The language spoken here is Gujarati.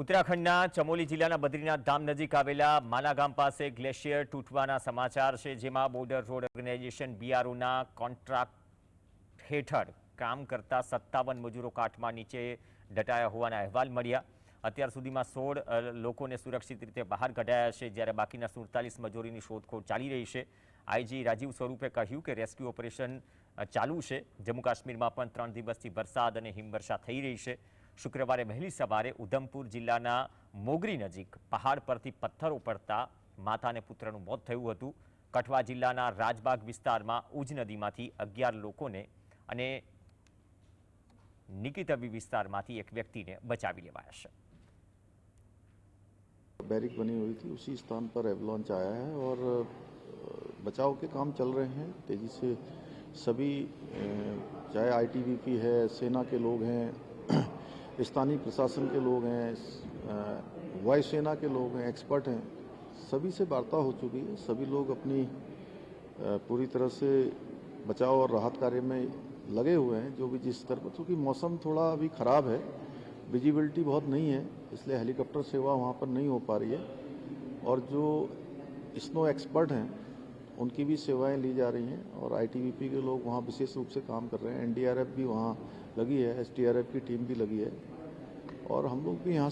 ઉત્તરાખંડના ચમોલી જિલ્લાના બદ્રીનાથ ધામ નજીક આવેલા માના ગામ પાસે ગ્લેશિયર તૂટવાના સમાચાર છે, જેમાં બોર્ડર રોડ ઓર્ગેનાઇઝેશન બીઆરઓના કોન્ટ્રાક્ટ હેઠળ કામ કરતા સત્તાવન મજૂરો કાટમાં નીચે દટાયા હોવાના અહેવાલ મળ્યા. અત્યાર સુધીમાં સોળ લોકોને સુરક્ષિત રીતે બહાર કઢાયા છે, જ્યારે બાકીના સુડતાલીસ મજૂરીની શોધખોળ ચાલી રહી છે. આઈજી રાજીવ સ્વરૂપે કહ્યું કે રેસ્ક્યુ ઓપરેશન ચાલુ છે. જમ્મુ કાશ્મીરમાં પણ ત્રણ દિવસથી વરસાદ અને હિમવર્ષા થઈ રહી છે. શુક્રવારે વહેલી સવારે ઉધમપુર જિલ્લાના મોગરી નજીક પહાડ પરથી પથ્થરો પડતા માતા અને પુત્રનું મોત થયું હતું કઠવા જિલ્લાના રાજબાગ વિસ્તારમાં ઉજ નદીમાંથી અગિયાર લોકોને અને નિકિતવી વિસ્તારમાંથી એક વ્યક્તિને બચાવી લેવાયા છે बैरिक बनी हुई थी उसी स्थान पर एवलॉन्च आया है और अ, बचाव के काम चल रहे हैं तेज़ी से सभी अ, चाहे आईटीबीपी है सेना के लोग हैं स्थानीय प्रशासन के लोग हैं वायुसेना के लोग हैं एक्सपर्ट हैं, सभी से वार्ता हो चुकी है। सभी लोग अपनी पूरी तरह से बचाव और राहत कार्य में लगे हुए हैं, जो भी जिस स्तर पर क्योंकि मौसम थोड़ा अभी ख़राब है विजिबिलिटी बहुत नहीं है, इसलिए हेलीकॉप्टर सेवा वहाँ पर नहीं हो पा रही है। और जो स्नो एक्सपर्ट हैं उनकी भी सेवाएं ली जा रही हैं और आईटीबीपी के लोग वहाँ विशेष रूप से काम कर रहे हैं एनडीआरएफ भी वहाँ लगी है एसडीआरएफ की टीम भी लगी है और हम लोग भी यहाँ